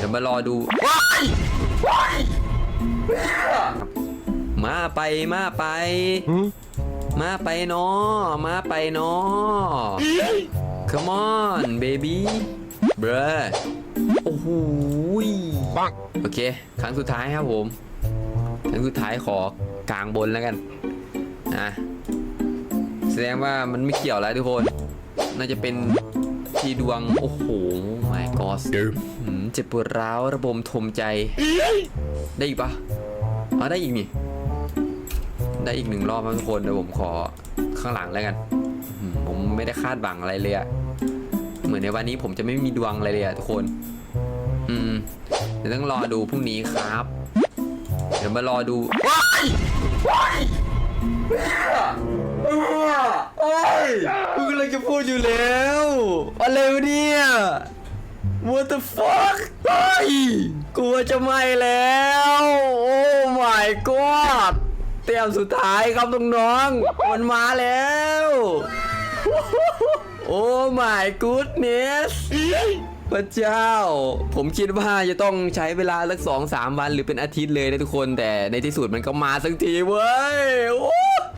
เดี๋ยวมารอดูมาไปมาไป มาไปเนาะมาไปเนาะ come on baby bruh โอ้โหยปังโอเค ครั้งสุดท้ายครับผม ครั้งสุดท้ายขอกลางบนแล้วกันนะแสดงว่ามันไม่เกี่ยวแล้วทุกคน น่าจะเป็นที่ดวง โอ้โห my god เดิมหืมเจ็บปวดร้าวระบมทมใจ ได้อีกปะอ๋อได้อีกนี่ ได้อีกหนึ่งรอบครับทุกคนเดี๋ยวผมขอข้างหลังแล้วกันอืมผมไม่ได้คาดหวังอะไรเลยอะเหมือนในวันนี้ผมจะไม่มีดวงอะไรเลยอะทุกคน อืมเดี๋ยวต้องรอดูพรุ่งนี้ครับ เดี๋ยวมารอดูว้ายว้ายโอ้ยกูกำลังจะพูดอยู่แล้ว อะไรวะเนี่ย What the fuck เฮ้ยกลัวจะไม่แล้ว โอ้ my god เตรียมสุดท้ายครับน้องๆมันมาแล้ว โอ้ my goodness พระเจ้า ผมคิดว่าจะต้องใช้เวลาสักสองสามวันหรือเป็นอาทิตย์เลยนะทุกคนแต่ในที่สุดมันก็มาสักทีเว้ยโอ้